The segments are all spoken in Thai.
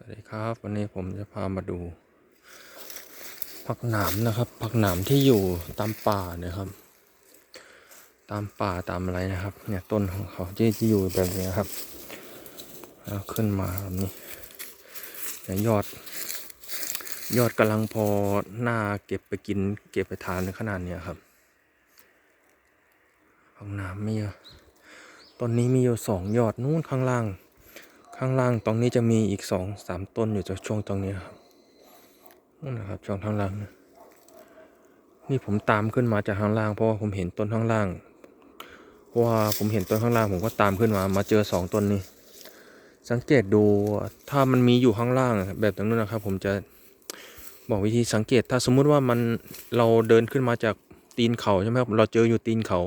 วัสดีครับวันนี้ผมจะพามาดูผักหนามนะครับผักหนามที่อยู่ตามป่าเนี่ยครับ ตามป่าตามอะไรนะครับ เนี่ยต้นของเขาที่ที่อยู่แบบนี้ครับแล้วขึ้นมาแบบนี้เนี่ยยอด ยอดกำลังพอหน้าเก็บไปกิน เก็บไปทานในขนาดเนี้ยครับผักหนามมีเยอะต้นนี้มีอยู่สองยอดนู้นข้างล่าง ข้างล่างตรงนี้จะมีอีกสองสามต้นอยู่จากช่วงตรงนี้ครับนั่นนะครับช่วงข้างล่างนะนี่ผมตามขึ้นมาจากข้างล่าง เพราะว่าผมเห็นต้นข้างล่าง เพราะว่าผมเห็นต้นข้างล่างผมก็ตามขึ้นมา มาเจอสองต้นนี้ สังเกตดูถ้ามันมีอยู่ข้างล่างแบบนั้นนะครับ ผมจะบอกวิธีสังเกต ถ้าสมมุติว่ามันเราเดินขึ้นมาจากตีนเขาใช่ไหมครับ เราเจออยู่ตีนเขา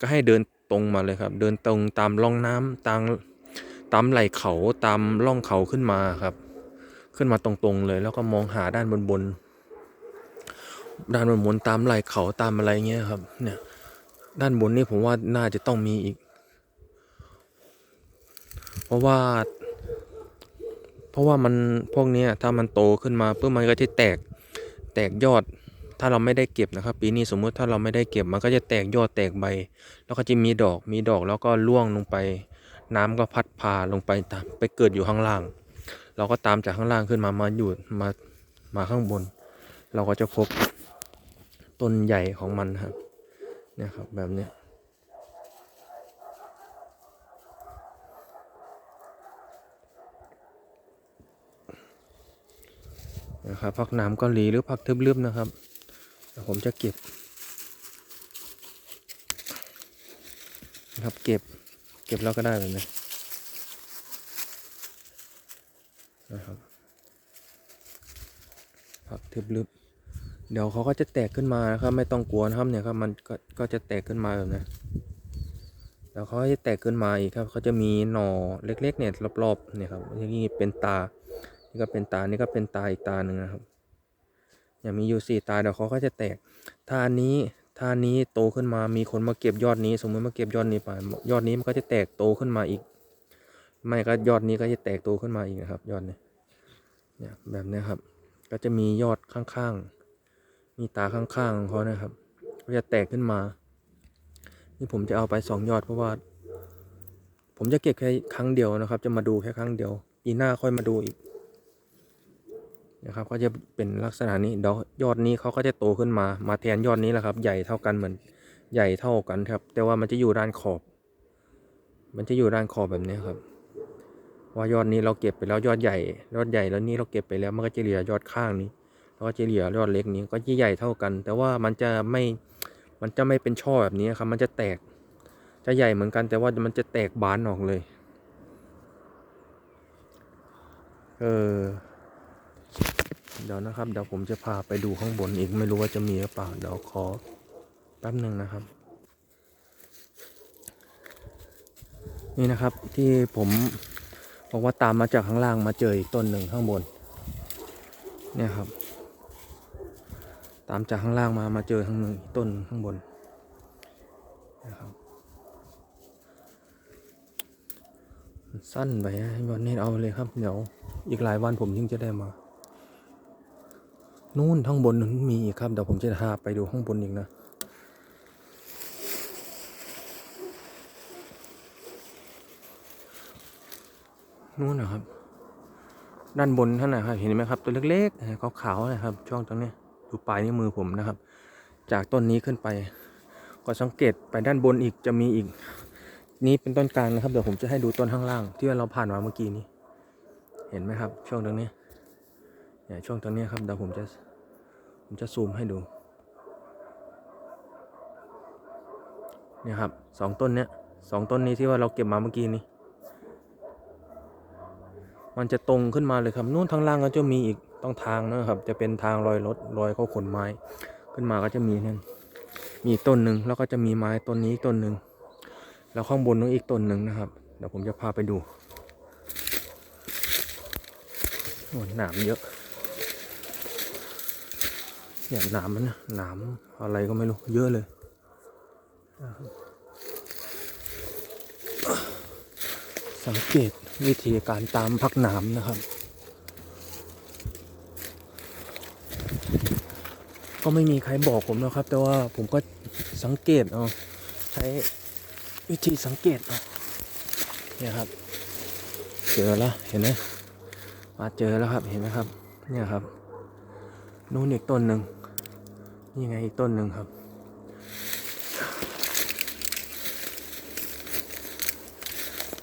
ก็ให้เดินตรงมาเลยครับ เดินตรงตามร่องน้ำตาม ตามไหล่เขาตามร่องเขาขึ้นมาครับ ขึ้นมาตรงๆเลย แล้วก็มองหาด้านบนบนด้านบนบนตามไหล่เขาตามอะไรเงี้ยครับ เนี่ย ด้านบนนี่ผมว่าน่าจะต้องมีอีก เพราะว่า เพราะว่ามันพวกนี้ถ้ามันโตขึ้นมาปุ๊บมันก็จะแตกแตกยอด ถ้าเราไม่ได้เก็บนะครับ ปีนี้สมมุติถ้าเราไม่ได้เก็บมันก็จะแตกยอดแตกใบ แล้วก็จะมีดอกมีดอกแล้วก็ร่วงลงไป น้ำก็พัดพาลงไปตามไปเกิดอยู่ข้างล่าง เราก็ตามจากข้างล่างขึ้นมามาอยู่มามาข้างบน เราก็จะพบต้นใหญ่ของมันครับเนี่ยครับแบบเนี้ยนะครับผักหน้ำเกาหลีหรือผักทึบลึบนะครับผมจะเก็บนะครับเก็บ ก็บแล้วก็ได้แบบนี้นะครับผักทึบลึบ เดี๋ยวเขาก็จะแตกขึ้นมานะครับไม่ต้องกลัวนะครับเนี่ยครับมันก็ก็จะแตกขึ้นมาแบบนี้เดี๋ยวเขาจะแตกขึ้นมาอีกครับเขาจะมีหน่อเล็ก ๆ เนี่ยรอบๆเนี่ยครับอย่นี้เป็นตา นี่ก็เป็นตานี่ก็เป็นตาอีกตาหนึ่งนะครับอย่างมีอยู่สี่ตาเดี๋ยวเขาก็จะแตกถ้าอันนี้ ถ้านี้โตขึ้นมามีคนมาเก็บยอดนี้ สมมติมาเก็บยอดนี้ไปยอดนี้มันก็จะแตกโตขึ้นมาอีก ไม่ก็ยอดนี้ก็จะแตกโตขึ้นมาอีกนะครับ ยอดนี้เนี่ยแบบนี้ครับ ก็จะมียอดข้างๆ มีตาข้างๆของเขานะครับ ก็จะแตกขึ้นมา นี่ผมจะเอาไปสองยอดเพราะว่า ผมจะเก็บแค่ครั้งเดียวนะครับ จะมาดูแค่ครั้งเดียวปีหน้าค่อยมาดูอีก นะครับก็จะเป็นลักษณะนี้ดี๋ยอดนี้เขาก็จะโตขึ้นมามาแทนยอดนี้แหละครับ ใหญ่เท่ากันเหมือนใหญ่เท่ากันครับ แต่ว่ามันจะอยู่ด้านขอบ มันจะอยู่ด้านขอบแบบนี้ครับ ว่ายอดนี้เราเก็บไปแล้วยอดใหญ่ ยอดใหญ่แล้วนี่เราเก็บไปแล้วมันก็จะเหลือยอดข้างนี้แล้วก็จะเหลือยอดเล็กนี้ก็จะใหญ่เท่ากัน แต่ว่ามันจะไม่มันจะไม่เป็นช่อแบบนี้ครับ มันจะแตกจะใหญ่เหมือนกันแต่ว่ามันจะแตกบานออกเลย เออ เดี๋ยวนะครับ เดี๋ยวผมจะพาไปดูข้างบนอีกไม่รู้ว่าจะมีหรือเปล่า เดี๋ยวขอแป๊บหนึ่งนะครับ นี่นะครับที่ผมบอกว่าตามมาจากข้างล่างมาเจออีกต้นหนึ่งข้างบน เนี่ยครับ ตามจากข้างล่างมามาเจอข้างหนึ่งต้นข้างบนนะครับสั้นไปนะวันนี้เอาเลยครับ เดี๋ยวอีกหลายวันผมยิ่งจะได้มา นู่นข้างบนนั้นมีอีกครับ เดี๋ยวผมจะพาไปดูข้างบนอีกนะ นู่นนะครับ ด้านบนท่านนะครับ เห็นไหมครับ ตัวเล็กๆขาวๆนะครับ ช่วงตรงนี้ดูปลายนิ้วมือผมนะครับ จากต้นนี้ขึ้นไป ก็สังเกตไปด้านบนอีกจะมีอีก นี้เป็นต้นกลางนะครับ เดี๋ยวผมจะให้ดูต้นข้างล่าง ที่เราผ่านมาเมื่อกี้นี้ เห็นไหมครับ ช่วงตรงนี้ เนี่ยช่วงตรงนี้ครับเดี๋ยวผมจะผมจะซูมให้ดูเนี่ยครับสองต้นเนี้ยสองต้นนี้ที่ว่าเราเก็บมาเมื่อกี้นี้มันจะตรงขึ้นมาเลยครับนู่นทางล่างก็จะมีอีกต้องทางนะครับ จะเป็นทางรอยรถรอยเขาขนไม้ ขึ้นมาก็จะมีนั่นมีต้นหนึ่งแล้วก็จะมีไม้ต้นนี้อีกต้นหนึ่งแล้วข้างบนนู้นอีกต้นหนึ่งนะครับเดี๋ยวผมจะพาไปดูโอ้หนามเยอะ เนี่ยหนามมันนะหนามอะไรก็ไม่รู้ เยอะเลยสังเกตวิธีการตามพักหนามนะครับ ก็ไม่มีใครบอกผมนะครับ แต่ว่าผมก็สังเกตเอาใช้วิธีสังเกตเอาเนี่ยครับ เจอแล้วเห็นไหมมาเจอแล้วครับเห็นไหมครับ เนี่ยครับ นู่นอีกต้นหนึ่ง นี่ไงอีกต้นหนึ่งครับ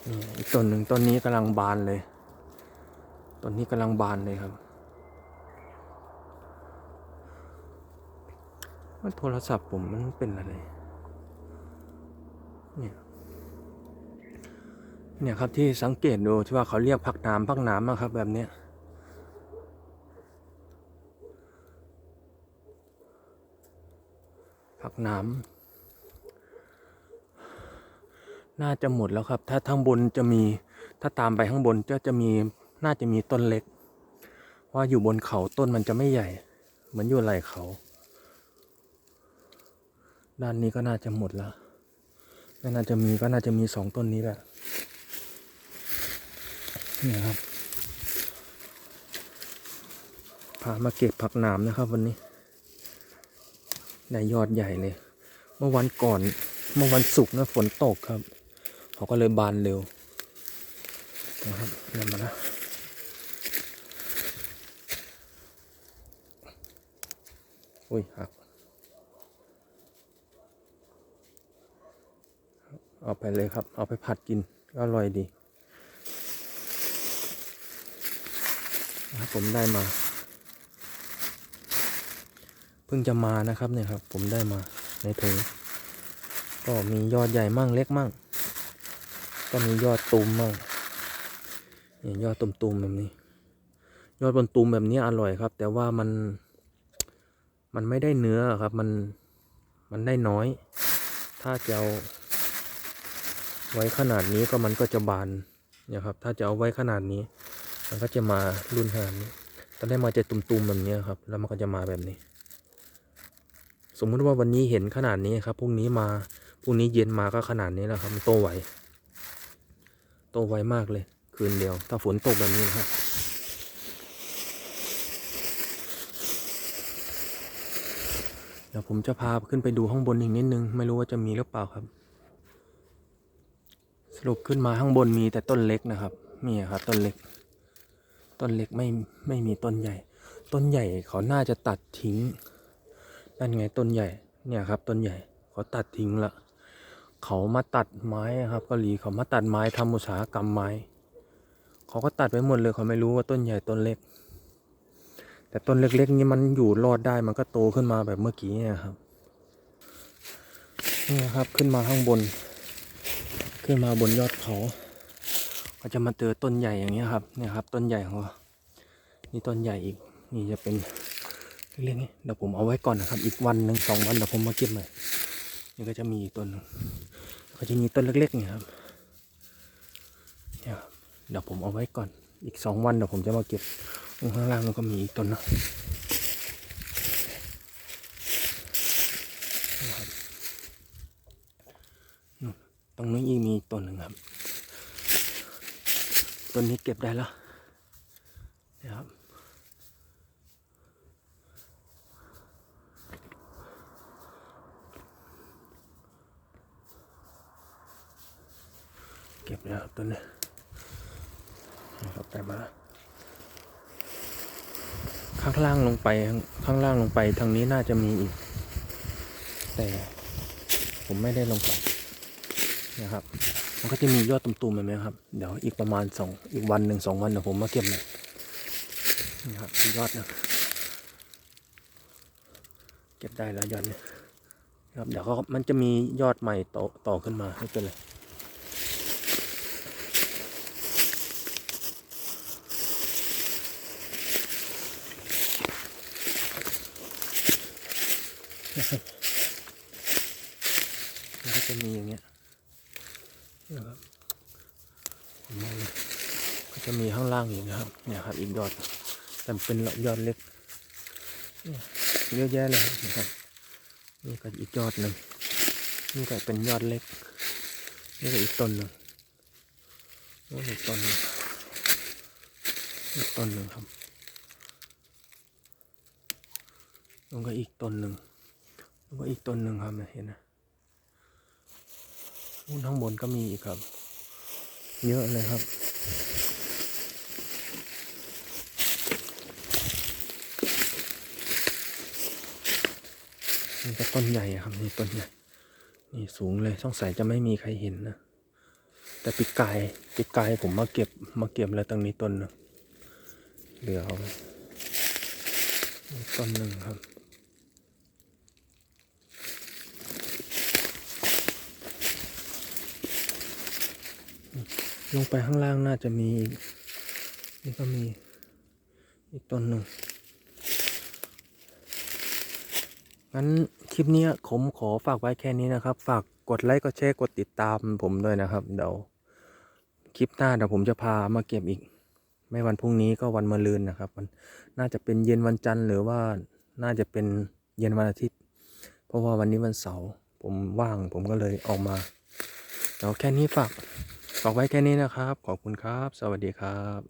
นี่อีกต้นหนึ่งต้นนี้กำลังบานเลย ต้นนี้กำลังบานเลยครับมันโทรศัพท์ผมมันเป็นอะไร เนี่ย เนี่ยครับที่สังเกตดูที่ว่าเขาเรียกพักน้ำพักน้ำนะครับแบบเนี้ยักน้ำน่าจะหมดแล้วครับ ถ้าทางบนจะมีถ้าตามไปข้างบนก็จะมีน่าจะมีต้นเล็กเพราอยู่บนเขาต้นมันจะไม่ใหญ่ เหมือนอยู่ไหล่เขา ด้านนี้ก็น่าจะหมดแล้วไม่น่าจะมีก็น่าจะมีสองต้นนี้แหละนี่ครับพามาเก็บผักหนามนะครับวันนี้ ได้ยอดใหญ่เลย เมื่อวันก่อนเมื่อวันศุกร์นะฝนตกครับ เขาก็เลยบานเร็วนะครับนั่นมาแล้วอุ้ยหักเอาไปเลยครับ เอาไปผัดกินก็อร่อยดีนะครับผมได้มา เพิ่งจะมานะครับเนี่ยครับ ผมได้มาในถุงก็มียอดใหญ่มั่งเล็กมั่ง ก็มียอดตูมมั่งเนี่ยยอดตุ่มๆแบบนี้ ยอดบนตูมแบบนี้อร่อยครับ แต่ว่ามันมันไม่ได้เนื้อครับ มันมันได้น้อย ถ้าจะเอาไว้ขนาดนี้ก็มันก็จะบานเนี่ยครับ ถ้าจะเอาไว้ขนาดนี้ มันก็จะมารุ่นขนาดนี้ตอนแรกมาจะตุ่มๆแบบนี้ครับ แล้วมันก็จะมาแบบนี้ สมมุติว่าวันนี้เห็นขนาดนี้ครับพรุ่งนี้มาพรุ่งนี้เย็นมาก็ขนาดนี้แล้วครับมันโตไวโตไวมากเลย คืนเดียว ถ้าฝนตกแบบนี้นะครับเดี๋ยวผมจะพาขึ้นไปดูข้างบนอีกนิดนึง ไม่รู้ว่าจะมีหรือเปล่าครับ สรุปขึ้นมาข้างบนมีแต่ต้นเล็กนะครับมีครับต้นเล็ก ต้นเล็กไม่ไม่มีต้นใหญ่ ต้นใหญ่เขาน่าจะตัดทิ้ง นั่นไงต้นใหญ่เนี่ยครับต้นใหญ่เขาตัดทิ้งละเขามาตัดไม้ครับเกาหลีเขามาตัดไม้ทำอุตสาหกรรมไม้ เขาก็ตัดไปหมดเลยเขาไม่รู้ว่าต้นใหญ่ต้นเล็ก แต่ต้นเล็กๆนี่มันอยู่รอดได้มันก็โตขึ้นมาแบบเมื่อกี้เนี่ยครับนี่ครับขึ้นมาข้างบน ขึ้นมาบนยอดเขาก็จะมาเจอต้นใหญ่อย่างเงี้ยครับเนี่ยครับ ต้นใหญ่ของนี่ต้นใหญ่อีกนี่จะเป็น เรื่องนี้เดี๋ยวผมเอาไว้ก่อนนะครับ อีกวันหนึ่งสองวันเดี๋ยวผมมาเก็บใหม่นี่ก็จะมีต้นก็จะมีต้นเล็กๆเนี่ยครับเนี่ยครับเดี๋ยวผมเอาไว้ก่อน อีกสองวันเดี๋ยวผมจะมาเก็บตรงข้างล่างมันก็มีต้นเนอะนะครับนู่นตรงนี้อีกมีต้นหนึ่งครับต้นนี้เก็บได้แล้วนะครับ ก็บแล้วครับต้นนี้นะครับแต่มา ข้างล่างลงไปข้างล่างลงไปทางนี้น่าจะมีอีก แต่ผมไม่ได้ลงไปนะครับ มันก็จะมียอดตุ่มๆแบบนี้ครับ เดี๋ยวอีกประมาณสองอีกวันหนึ่งสองวันเดี๋ยวผมมาเก็บเลยนี่ครับมียอดนะเก็บได้แล้วยอดเนี่ยครับเดี๋ยวก็มันจะมียอดใหม่ต่อต่อขึ้นมาไม่เป็นไร นะครับมันก็จะมีอย่างเงี้ยนะครับผมมองเลยก็จะมีข้างล่างอีกนะครับ เนี่ยครับอีกยอดแต่เป็นยอดเล็กเนี่ยเยอะแยะเลยนะครับ นี่ก็อีกยอดหนึ่งนี่ก็เป็นยอดเล็ก นี่ก็อีกต้นหนึ่งนี่อีกต้นหนึ่งอีกต้นหนึ่งครับแล้วก็อีกต้นหนึ่ง แล้วก็อีกต้นหนึ่งครับเห็นนะนู่นข้างบนก็มีอีกครับ เยอะเลยครับนี่ก็ต้นใหญ่ครับนี่ต้นใหญ่นี่สูงเลยสงสัยจะไม่มีใครเห็นนะ แต่ปีกไก่ปีกไก่ผมมาเก็บมาเก็บแล้วตรงนี้ต้นหนึงเหลือเอาไว้นี่ต้นหนึ่งครับ ลงไปข้างล่างน่าจะมีอีกนี่ก็มีอีกต้นหนึ่งงั้นคลิปนี้ผมขอฝากไว้แค่นี้นะครับ ฝากกดไลค์กดแชร์กดติดตามผมด้วยนะครับเดี๋ยวคลิปหน้าเดี๋ยวผมจะพามาเก็บอีก ไม่วันพรุ่งนี้ก็วันมะรืนนะครับ มันน่าจะเป็นเย็นวันจันทร์หรือว่าน่าจะเป็นเย็นวันอาทิตย์ เพราะว่าวันนี้วันเสาร์ผมว่างผมก็เลยออกมาเดี๋ยวแค่นี้ฝาก ฝากไว้แค่นี้นะครับ ขอบคุณครับ สวัสดีครับ